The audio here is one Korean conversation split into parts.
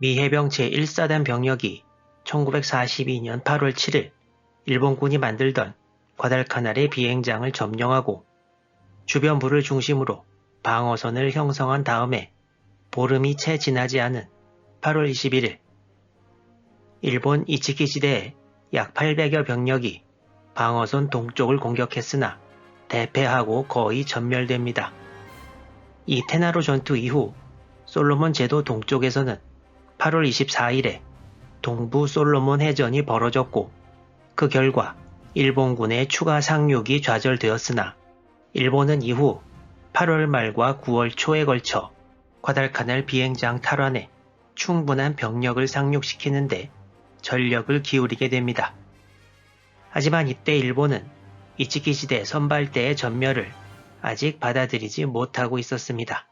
미 해병 제1사단 병력이 1942년 8월 7일 일본군이 만들던 과달카날의 비행장을 점령하고 주변부를 중심으로 방어선을 형성한 다음에 보름이 채 지나지 않은 8월 21일 일본 이치키 시대에 약 800여 병력이 방어선 동쪽을 공격했으나 대패하고 거의 전멸됩니다. 이 테나로 전투 이후 솔로몬 제도 동쪽에서는 8월 24일에 동부 솔로몬 해전이 벌어졌고 그 결과 일본군의 추가 상륙이 좌절되었으나 일본은 이후 8월 말과 9월 초에 걸쳐 과달카날 비행장 탈환에 충분한 병력을 상륙시키는데 전력을 기울이게 됩니다. 하지만 이때 일본은 이치키 시대 선발대의 전멸을 아직 받아들이지 못하고 있었습니다.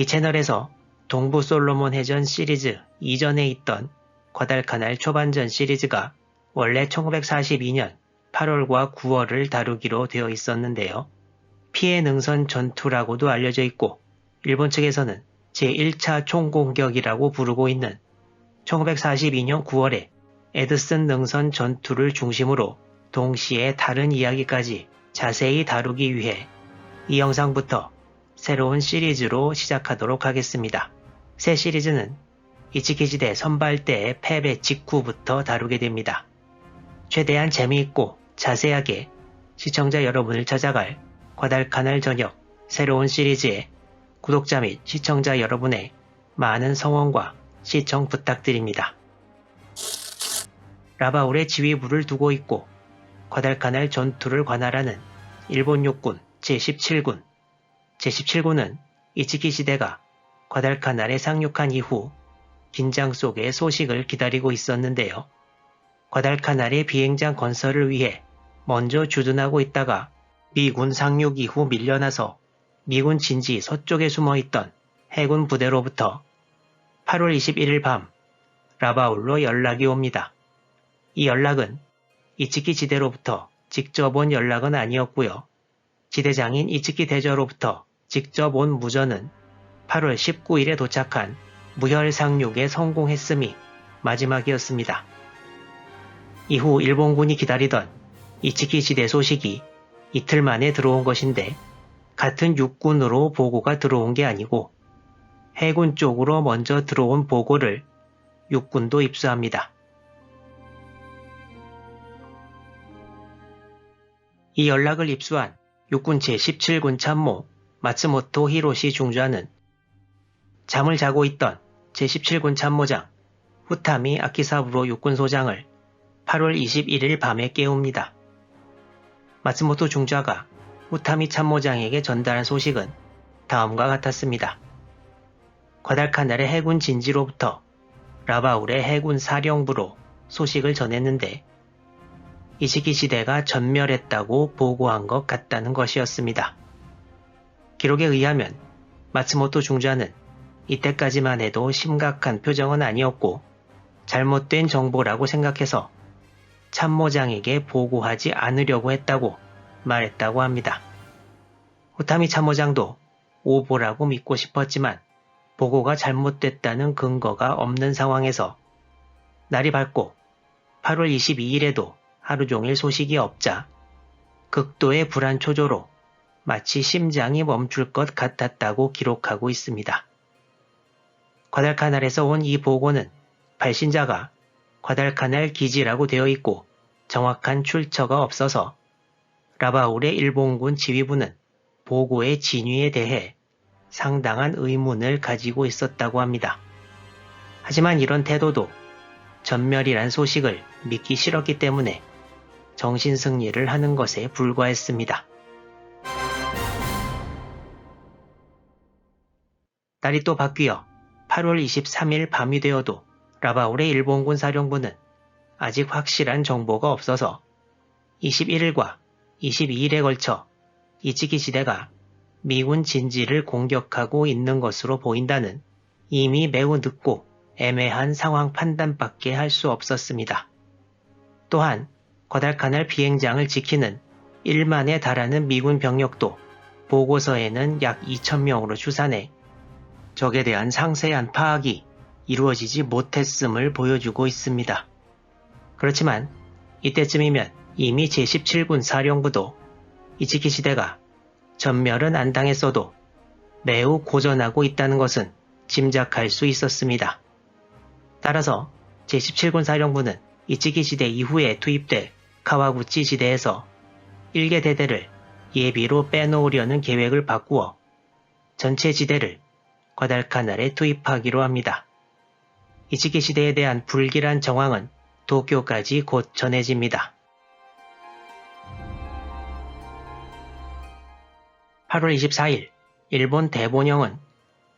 이 채널에서 동부 솔로몬 해전 시리즈 이전에 있던 과달카날 초반전 시리즈가 원래 1942년 8월과 9월을 다루기로 되어 있었는데요. 피해 능선 전투라고도 알려져 있고 일본 측에서는 제1차 총공격이라고 부르고 있는 1942년 9월에 에드슨 능선 전투를 중심으로 동시에 다른 이야기까지 자세히 다루기 위해 이 영상부터 새로운 시리즈로 시작하도록 하겠습니다. 새 시리즈는 이치키지대 선발대의 패배 직후부터 다루게 됩니다. 최대한 재미있고 자세하게 시청자 여러분을 찾아갈 과달카날 저녁 새로운 시리즈에 구독자 및 시청자 여러분의 많은 성원과 시청 부탁드립니다. 라바울의 지휘부를 두고 있고 과달카날 전투를 관할하는 일본 육군 제17군 제17군은 이치키 시대가 과달카날에 상륙한 이후 긴장 속에 소식을 기다리고 있었는데요. 과달카날의 비행장 건설을 위해 먼저 주둔하고 있다가 미군 상륙 이후 밀려나서 미군 진지 서쪽에 숨어 있던 해군 부대로부터 8월 21일 밤 라바울로 연락이 옵니다. 이 연락은 이츠키 지대로부터 직접 온 연락은 아니었고요. 지대장인 이츠키 대저로부터 직접 온 무전은 8월 19일에 도착한 무혈 상륙에 성공했음이 마지막이었습니다. 이후 일본군이 기다리던 이츠키 지대 소식이 이틀 만에 들어온 것인데 같은 육군으로 보고가 들어온 게 아니고 해군 쪽으로 먼저 들어온 보고를 육군도 입수합니다. 이 연락을 입수한 육군 제17군 참모 마츠모토 히로시 중좌는 잠을 자고 있던 제17군 참모장 후타미 아키사부로 육군 소장을 8월 21일 밤에 깨웁니다. 마츠모토 중좌가 후타미 참모장에게 전달한 소식은 다음과 같았습니다. 과달카날의 해군 진지로부터 라바울의 해군 사령부로 소식을 전했는데 이시기 시대가 전멸했다고 보고한 것 같다는 것이었습니다. 기록에 의하면 마츠모토 중좌는 이때까지만 해도 심각한 표정은 아니었고 잘못된 정보라고 생각해서 참모장에게 보고하지 않으려고 했다고 말했다고 합니다. 후타미 참모장도 오보라고 믿고 싶었지만 보고가 잘못됐다는 근거가 없는 상황에서 날이 밝고 8월 22일에도 하루 종일 소식이 없자 극도의 불안 초조로 마치 심장이 멈출 것 같았다고 기록하고 있습니다. 과달카날에서 온 이 보고는 발신자가 과달카날 기지라고 되어 있고 정확한 출처가 없어서 라바울의 일본군 지휘부는 보고의 진위에 대해 상당한 의문을 가지고 있었다고 합니다. 하지만 이런 태도도 전멸이란 소식을 믿기 싫었기 때문에 정신 승리를 하는 것에 불과했습니다. 날이 또 바뀌어 8월 23일 밤이 되어도 라바울의 일본군 사령부는 아직 확실한 정보가 없어서 21일과 22일에 걸쳐 이치기 시대가 미군 진지를 공격하고 있는 것으로 보인다는 이미 매우 늦고 애매한 상황 판단밖에 할 수 없었습니다. 또한 과달카날 비행장을 지키는 1만에 달하는 미군 병력도 보고서에는 약 2천명으로 추산해 적에 대한 상세한 파악이 이루어지지 못했음을 보여주고 있습니다. 그렇지만 이때쯤이면 이미 제17군 사령부도 이치키 시대가 전멸은 안 당했어도 매우 고전하고 있다는 것은 짐작할 수 있었습니다. 따라서 제17군 사령부는 이치키 시대 이후에 투입될 카와구치 시대에서 일개 대대를 예비로 빼놓으려는 계획을 바꾸어 전체 지대를 과달카날에 투입하기로 합니다. 이치키 시대에 대한 불길한 정황은 도쿄까지 곧 전해집니다. 8월 24일 일본 대본영은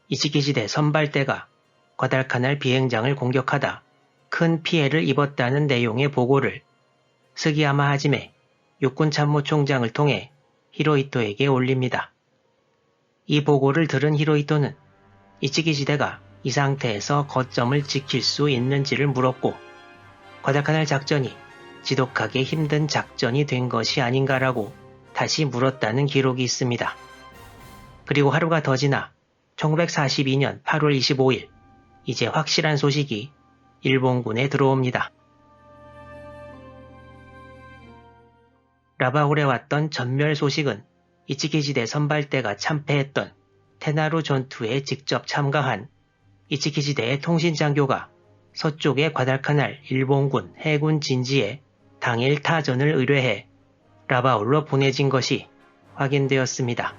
이치키 시대 선발대가 과달카날 비행장을 공격하다 큰 피해를 입었다는 내용의 보고를 스기야마 하지메 육군 참모총장을 통해 히로이토에게 올립니다. 이 보고를 들은 히로이토는 이치기 시대가 이 상태에서 거점을 지킬 수 있는지를 물었고 과다카날 작전이 지독하게 힘든 작전이 된 것이 아닌가라고 다시 물었다는 기록이 있습니다. 그리고 하루가 더 지나 1942년 8월 25일 이제 확실한 소식이 일본군에 들어옵니다. 라바홀에 왔던 전멸 소식은 이치키시대 선발대가 참패했던 테나루 전투에 직접 참가한 이치키시대의 통신장교가 서쪽의 과달카날 일본군 해군 진지에 당일 타전을 의뢰해 라바울로 보내진 것이 확인되었습니다.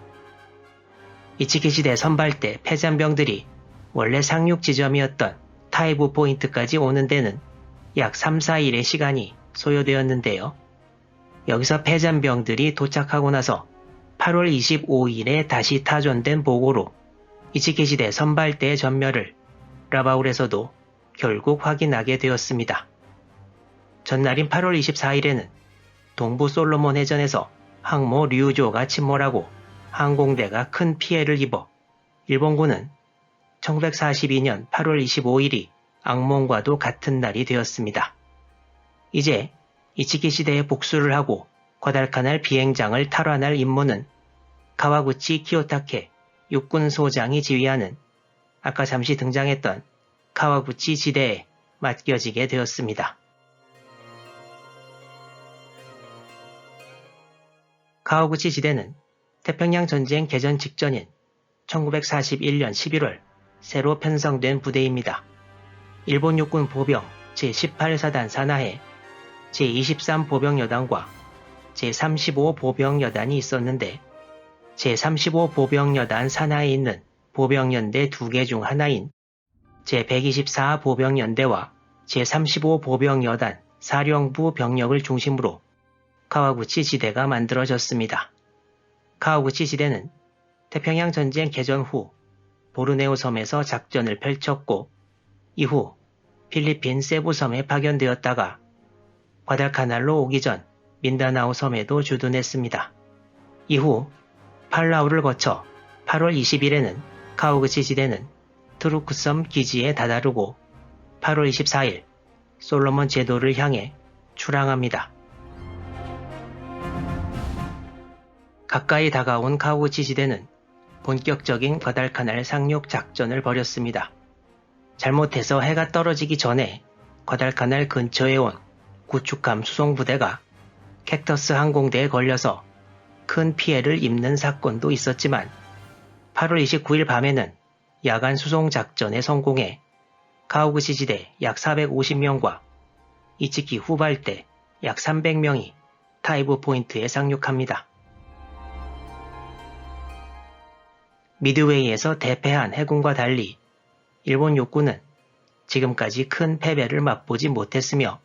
이치키시대 선발대 패잔병들이 원래 상륙 지점이었던 타이브 포인트까지 오는 데는 약 3, 4일의 시간이 소요되었는데요. 여기서 패잔병들이 도착하고 나서 8월 25일에 다시 타전된 보고로 이치키시대 선발대의 전멸을 라바울에서도 결국 확인하게 되었습니다. 전날인 8월 24일에는 동부 솔로몬 해전에서 항모 류조가 침몰하고 항공대가 큰 피해를 입어 일본군은 1942년 8월 25일이 악몽과도 같은 날이 되었습니다. 이제 이치키 시대에 복수를 하고 과달카날 비행장을 탈환할 임무는 카와구치 키오타케 육군 소장이 지휘하는 아까 잠시 등장했던 카와구치 지대에 맡겨지게 되었습니다. 카와구치 지대는 태평양 전쟁 개전 직전인 1941년 11월 새로 편성된 부대입니다. 일본 육군 보병 제18사단 산하에 제23 보병여단과 제35 보병여단이 있었는데 제35보병여단 산하에 있는 보병연대 두 개 중 하나인 제124보병연대와 제35보병여단 사령부 병력을 중심으로 카와구치 지대가 만들어졌습니다. 카와구치 지대는 태평양 전쟁 개전 후 보르네오 섬에서 작전을 펼쳤고 이후 필리핀 세부 섬에 파견되었다가 과달카날로 오기 전 민다나오 섬에도 주둔했습니다. 이후 팔라우를 거쳐 8월 20일에는 카우그치 지대는 트루크섬 기지에 다다르고 8월 24일 솔로몬 제도를 향해 출항합니다. 가까이 다가온 카우그치 지대는 본격적인 과달카날 상륙 작전을 벌였습니다. 잘못해서 해가 떨어지기 전에 과달카날 근처에 온 구축함 수송부대가 캡터스 항공대에 걸려서 큰 피해를 입는 사건도 있었지만 8월 29일 밤에는 야간 수송 작전에 성공해 가우그시 지대 약 450명과 이치키 후발대 약 300명이 타이브 포인트에 상륙합니다. 미드웨이에서 대패한 해군과 달리 일본 육군은 지금까지 큰 패배를 맛보지 못했으며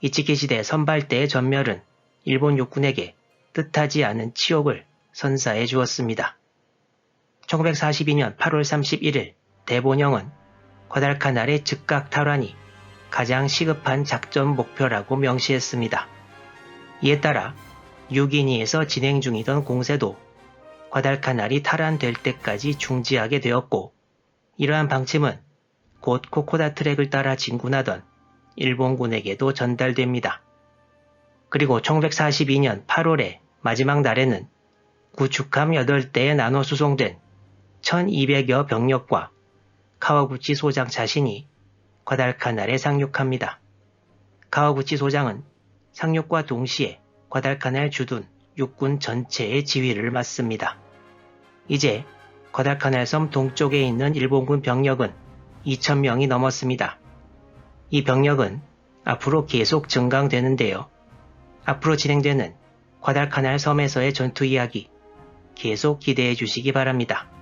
이치키 시대 선발대의 전멸은 일본 육군에게 뜻하지 않은 치욕을 선사해 주었습니다. 1942년 8월 31일 대본영은 과달카날의 즉각 탈환이 가장 시급한 작전 목표라고 명시했습니다. 이에 따라 유기니에서 진행 중이던 공세도 과달카날이 탈환될 때까지 중지하게 되었고 이러한 방침은 곧 코코다 트랙을 따라 진군하던 일본군에게도 전달됩니다. 그리고 1942년 8월에 마지막 날에는 구축함 8대에 나눠 수송된 1200여 병력과 카와구치 소장 자신이 과달카날에 상륙합니다. 카와구치 소장은 상륙과 동시에 과달카날 주둔 육군 전체의 지휘를 맡습니다. 이제 과달카날 섬 동쪽에 있는 일본군 병력은 2,000명이 넘었습니다. 이 병력은 앞으로 계속 증강되는데요. 앞으로 진행되는 과달카날 섬에서의 전투 이야기 계속 기대해 주시기 바랍니다.